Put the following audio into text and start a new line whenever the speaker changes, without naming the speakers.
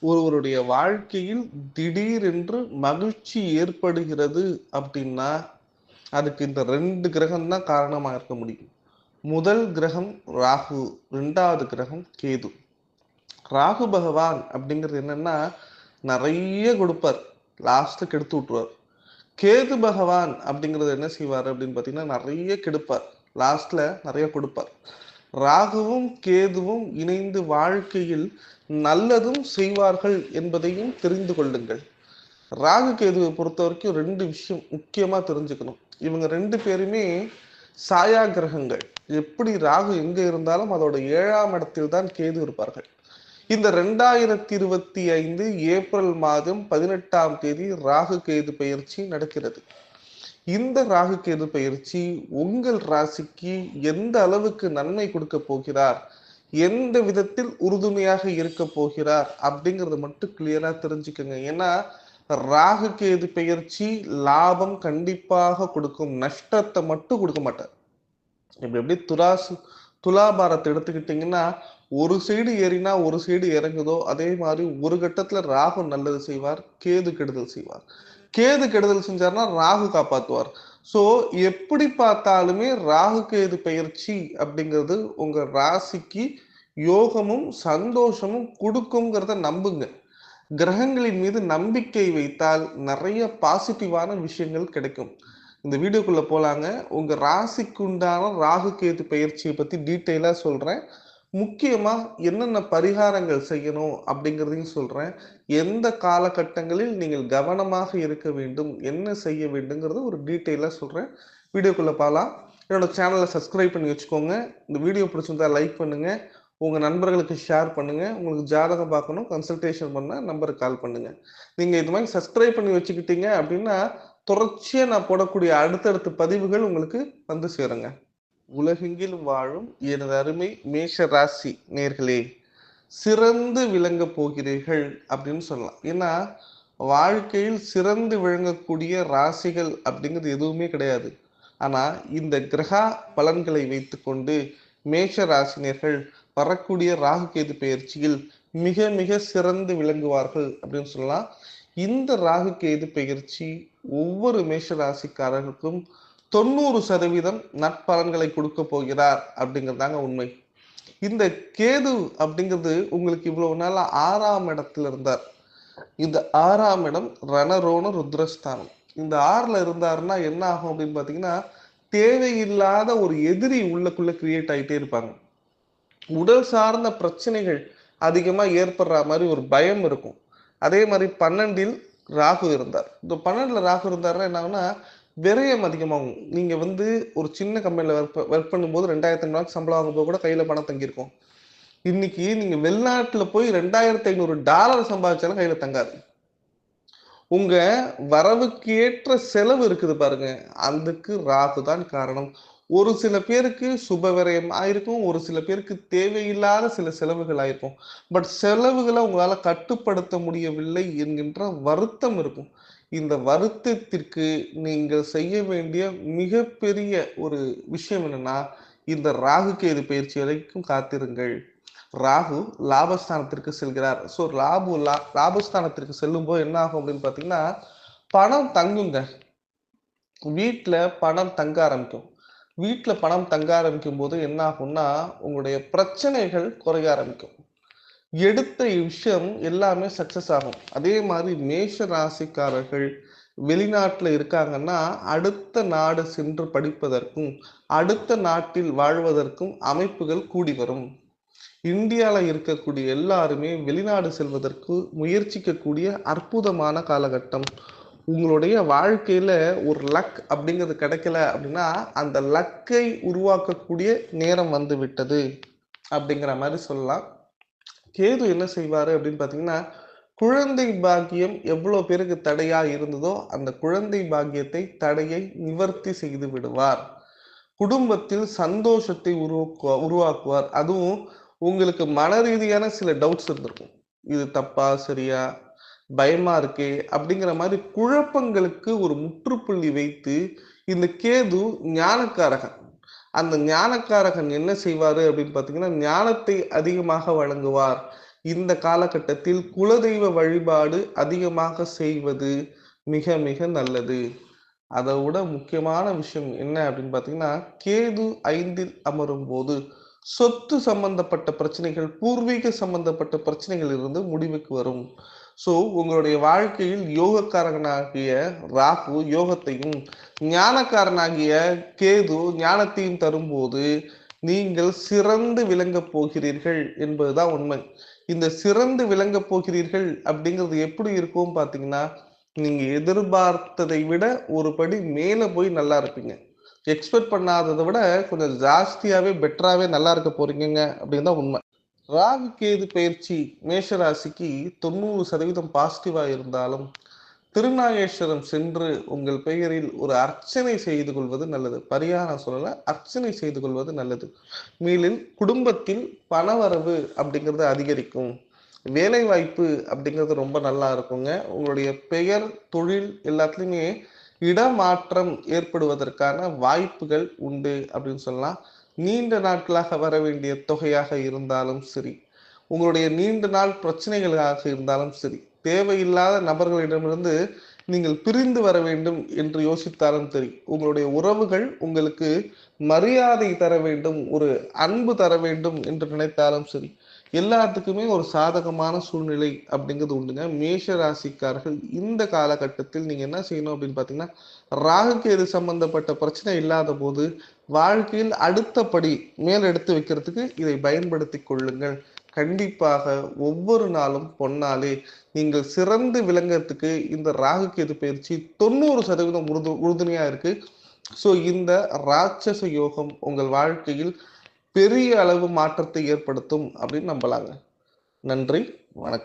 ஒருவருடைய வாழ்க்கையில் திடீரென்று மகிழ்ச்சி ஏற்படுகிறது அப்படின்னா அதுக்கு இந்த ரெண்டு கிரகம் தான் காரணமா இருக்க முடியும். முதல் கிரகம் ராகு ரெண்டாவது கிரகம் கேது. ராகு பகவான் அப்படிங்கிறது என்னன்னா நிறைய கொடுப்பார். லாஸ்ட்ல கெடுத்து விட்டுருவார். கேது பகவான் அப்படிங்கிறது என்ன செய்வார் அப்படின்னு பார்த்தீங்கன்னா நிறைய கெடுப்பார். லாஸ்ட்ல நிறைய கொடுப்பார். ராகுவும் கேதுவும் இணைந்து வாழ்க்கையில் நல்லதும் செய்வார்கள் என்பதையும் தெரிந்து கொள்ளுங்கள். ராகு கேதுவை பொறுத்த வரைக்கும் ரெண்டு விஷயம் முக்கியமா தெரிஞ்சுக்கணும். இவங்க ரெண்டு பேருமே சாயா கிரகங்கள். எப்படி ராகு எங்க இருந்தாலும் அதோட ஏழாம் இடத்தில் தான் கேது இருப்பார்கள். இந்த ரெண்டாயிரத்தி இருபத்தி ஐந்து ஏப்ரல் மாதம் பதினெட்டாம் தேதி ராகு கேது பயிற்சி நடக்கிறது. இந்த ராகு கேது பயிற்சி உங்கள் ராசிக்கு எந்த அளவுக்கு நன்மை கொடுக்க போகிறார்? எந்த விதத்தில் உறுதுணையாக இருக்க போகிறார்? அப்படிங்கறத மட்டும் கிளியரா தெரிஞ்சுக்கோங்க. ஏன்னா ராகு கேது பயிற்சி லாபம் கண்டிப்பாக கொடுக்கும். நஷ்டத்தை மட்டும் கொடுக்க மாட்டார். இப்ப எப்படி துராசு துலாபாரத்தை எடுத்துக்கிட்டீங்கன்னா ஒரு சைடு ஏறினா ஒரு சைடு இறங்குதோ அதே மாதிரி ஒரு கட்டத்துல ராகு நல்லது செய்வார் கேது கெடுதல் செய்வார். கேது கெடுதல் செஞ்சார்னா ராகு காப்பாத்துவார். ஸோ எப்படி பார்த்தாலுமே ராகு கேது பயிற்சி அப்படிங்கிறது உங்க ராசிக்கு யோகமும் சந்தோஷமும் கொடுக்குங்கிறத நம்புங்க. கிரகங்களின் மீது நம்பிக்கை வைத்தால் நிறைய பாசிட்டிவான விஷயங்கள் கிடைக்கும். இந்த வீடியோக்குள்ள போலாங்க. உங்க ராசிக்குண்டான ராகு கேது பயிற்சியை பத்தி டீட்டெயிலா சொல்றேன். முக்கியமா என்னென்ன பரிகாரங்கள் செய்யணும் அப்படிங்கிறதையும் சொல்றேன். எந்த காலகட்டங்களில் நீங்கள் கவனமாக இருக்க வேண்டும் என்ன செய்ய வேண்டுங்கிறது ஒரு டீட்டெயிலாக சொல்றேன். வீடியோக்குள்ள போகலாம். என்னோட சேனலை சப்ஸ்கிரைப் பண்ணி வச்சுக்கோங்க. இந்த வீடியோ பிடிச்சிருந்தா லைக் பண்ணுங்க. உங்க நண்பர்களுக்கு ஷேர் பண்ணுங்க. உங்களுக்கு ஜாதகம் பார்க்கணும் கன்சல்டேஷன் பண்ண நம்பருக்கு கால் பண்ணுங்க. நீங்க இது மாதிரி சப்ஸ்கிரைப் பண்ணி வச்சுக்கிட்டீங்க அப்படின்னா தொடர்ச்சியாக நான் போடக்கூடிய அடுத்தடுத்த பதிவுகள் உங்களுக்கு வந்து சேருங்க. உலகெங்கில் வாழும் எனது அருமை மேஷ ராசி நேர்களே சிறந்து விளங்க போகிறீர்கள் அப்படின்னு சொல்லலாம். ஏன்னா வாழ்க்கையில் சிறந்து விளங்கக்கூடிய ராசிகள் அப்படிங்கிறது எதுவுமே கிடையாது. ஆனா இந்த கிரகா பலன்களை வைத்துக்கொண்டு மேஷ ராசினியர்கள் வரக்கூடிய ராகு கேது பயிற்சியில் மிக மிக சிறந்து விளங்குவார்கள் அப்படின்னு சொல்லலாம். இந்த ராகு கேது பயிற்சி ஒவ்வொரு மேஷ ராசிக்காரர்களுக்கும் தொண்ணூறு சதவீதம் நட்பலன்களை கொடுக்க போகிறார் அப்படிங்கிறதாங்க உண்மை. இந்த கேது அப்படிங்கிறது உங்களுக்கு இவ்வளவு நாள் ஆறாம் இடத்துல இருந்தார். இந்த ஆறாம் இடம் ரணரோண ருத்ரஸ்தானம். இந்த ஆறுல இருந்தாருன்னா என்ன ஆகும் அப்படின்னு பாத்தீங்கன்னா தேவையில்லாத ஒரு எதிரி உள்ளக்குள்ள கிரியேட் ஆகிட்டே இருப்பாங்க. உடல் சார்ந்த பிரச்சனைகள் அதிகமா ஏற்படுற மாதிரி ஒரு பயம் இருக்கும். அதே மாதிரி பன்னெண்டில் ராகு இருந்தார். இந்த பன்னெண்டுல ராகு இருந்தாருன்னா என்ன விரயம் அதிகமாகும். நீங்க வந்து ஒரு சின்ன கம்பெனில ஒர்க் ஒர்க் பண்ணும்போது ரெண்டாயிரத்தி ஐநூறு சம்பளம் வாங்கும்போது கூட கையில பணம் தங்கியிருக்கும். இன்னைக்கு நீங்க வெளிநாட்டுல போய் ரெண்டாயிரத்தி ஐநூறு டாலர் சம்பாதிச்சாலும் கையில தங்காது. உங்க வரவுக்கு ஏற்ற செலவு இருக்குது பாருங்க. அதுக்கு ராகு தான் காரணம். ஒரு சில பேருக்கு சுப விரயம் ஆயிருக்கும். ஒரு சில பேருக்கு தேவையில்லாத சில செலவுகள் ஆயிருக்கும். பட் செலவுகளை உங்களால கட்டுப்படுத்த முடியவில்லை என்கின்ற வருத்தம் இருக்கும். இந்த வருத்தத்திற்கு நீங்கள் செய்ய வேண்டிய மிகப்பெரிய ஒரு விஷயம் என்னன்னா இந்த ராகு கேது பயிற்சி வரைக்கும் காத்திருங்கள். ராகு லாபஸ்தானத்திற்கு செல்கிறார். ஸோ லாபு லா லாபஸ்தானத்திற்கு செல்லும்போது என்ன ஆகும் அப்படின்னு பார்த்தீங்கன்னா பணம் தங்குங்க. வீட்டில் பணம் தங்க ஆரம்பிக்கும். வீட்டில் பணம் தங்க ஆரம்பிக்கும் போது என்ன ஆகும்னா உங்களுடைய பிரச்சனைகள் குறைய ஆரம்பிக்கும். எடுத்த விஷயம் எல்லாமே சக்சஸ் ஆகும். அதே மாதிரி மேஷ ராசிக்காரர்கள் வெளிநாட்டில் இருக்காங்கன்னா அடுத்த நாடு சென்று படிப்பதற்கும் அடுத்த நாட்டில் வாழ்வதற்கும் அமைப்புகள் கூடி வரும். இந்தியாவில் இருக்கக்கூடிய எல்லாருமே வெளிநாடு செல்வதற்கு முயற்சிக்கக்கூடிய அற்புதமான காலகட்டம். உங்களுடைய வாழ்க்கையில ஒரு லக் அப்படிங்கிறது கிடைக்கல அப்படின்னா அந்த லக்கை உருவாக்கக்கூடிய நேரம் வந்து விட்டது. அப்படிங்கிற மாதிரி சொல்லலாம். கேது என்ன செய்வார் அப்படின்னு பார்த்தீங்கன்னா குழந்தை பாக்கியம் எவ்வளோ பேருக்கு தடையா இருந்ததோ அந்த குழந்தை பாக்கியத்தை தடையை நிவர்த்தி செய்து விடுவார். குடும்பத்தில் சந்தோஷத்தை உருவாக்குவா உருவாக்குவார். அதுவும் உங்களுக்கு மன ரீதியான சில டவுட்ஸ் இருந்திருக்கும். இது தப்பா சரியா பயமா இருக்கே அப்படிங்கிற மாதிரி குழப்பங்களுக்கு ஒரு முற்றுப்புள்ளி வைத்து இந்த கேது ஞானக்காரகன் அந்த ஞானக்காரகன் என்ன செய்வார் அப்படின்னு பார்த்தீங்கன்னா ஞானத்தை அதிகமாக வழங்குவார். இந்த காலகட்டத்தில் குலதெய்வ வழிபாடு அதிகமாக செய்வது மிக மிக நல்லது. அதை விட முக்கியமான விஷயம் என்ன அப்படின்னு பார்த்தீங்கன்னா கேது ஐந்தில் அமரும் போது சொத்து சம்பந்தப்பட்ட பிரச்சனைகள் பூர்வீக சம்பந்தப்பட்ட பிரச்சனைகள் இருந்து முடிவுக்கு வரும். ஸோ உங்களுடைய வாழ்க்கையில் யோகக்காரகனாகிய ராகு யோகத்தையும் ஞானக்காரனாகிய கேது ஞானத்தையும் தரும்போது நீங்கள் சிறந்து விளங்கப் போகிறீர்கள் என்பதுதான் உண்மை. இந்த சிறந்து விளங்கப் போகிறீர்கள் அப்படிங்கிறது எப்படி இருக்கும் பார்த்தீங்கன்னா நீங்க எதிர்பார்த்ததை விட ஒரு படி மேலே போய் நல்லா இருப்பீங்க. எக்ஸ்பெக்ட் பண்ணாததை விட கொஞ்சம் ஜாஸ்தியாகவே பெட்டராகவே நல்லா இருக்க போறீங்க அப்படின்னு தான் உண்மை. ராகு கேது பயிற்சி மேஷராசிக்கு தொண்ணூறு சதவீதம் பாசிட்டிவாக இருந்தாலும் திருநாகேஸ்வரம் சென்று உங்கள் பெயரில் ஒரு அர்ச்சனை செய்து கொள்வது நல்லது. பரிகாரம் சொல்லல அர்ச்சனை செய்து கொள்வது நல்லது. மேலில் குடும்பத்தில் பணவரவு அப்படிங்கிறது அதிகரிக்கும். வேலை வாய்ப்பு அப்படிங்கிறது ரொம்ப நல்லா இருக்குங்க. உங்களுடைய பெயர் தொழில் எல்லாத்துலேயுமே இடமாற்றம் ஏற்படுவதற்கான வாய்ப்புகள் உண்டு அப்படின்னு சொல்லலாம். நீண்ட நாட்களாக வர வேண்டிய தொகையாக இருந்தாலும் சரி உங்களுடைய நீண்ட நாள் பிரச்சனைகளாக இருந்தாலும் சரி தேவையில்லாத நபர்களிடமிருந்து நீங்கள் பிரிந்து வர வேண்டும் என்று யோசித்தாலும் சரி உங்களுடைய உறவுகள் உங்களுக்கு மரியாதை தர வேண்டும் ஒரு அன்பு தர வேண்டும் என்று நினைத்தாலும் சரி எல்லாத்துக்குமே ஒரு சாதகமான சூழ்நிலை அப்படிங்கிறது உண்டுங்க. மேஷ ராசிக்காரர்கள் இந்த காலகட்டத்தில் நீங்க என்ன செய்யணும் அப்படின்னு பாத்தீங்கன்னா ராகுகேது சம்பந்தப்பட்ட பிரச்சனை இல்லாத போது வாழ்க்கையில் அடுத்தபடி மேல் எடுத்து வைக்கிறதுக்கு இதை பயன்படுத்தி கொள்ளுங்கள். கண்டிப்பாக ஒவ்வொரு நாளும் பொன்னாலே நீங்கள் சிறந்து விளங்கறதுக்கு இந்த ராகுகேது பயிற்சி தொண்ணூறு சதவீதம் உறுது உறுதுணையா இருக்கு. ஸோ இந்த ராட்சச யோகம் உங்கள் வாழ்க்கையில் பெரிய அளவு மாற்றத்தை ஏற்படுத்தும் அப்படின்னு நம்பலாங்க. நன்றி வணக்கம்.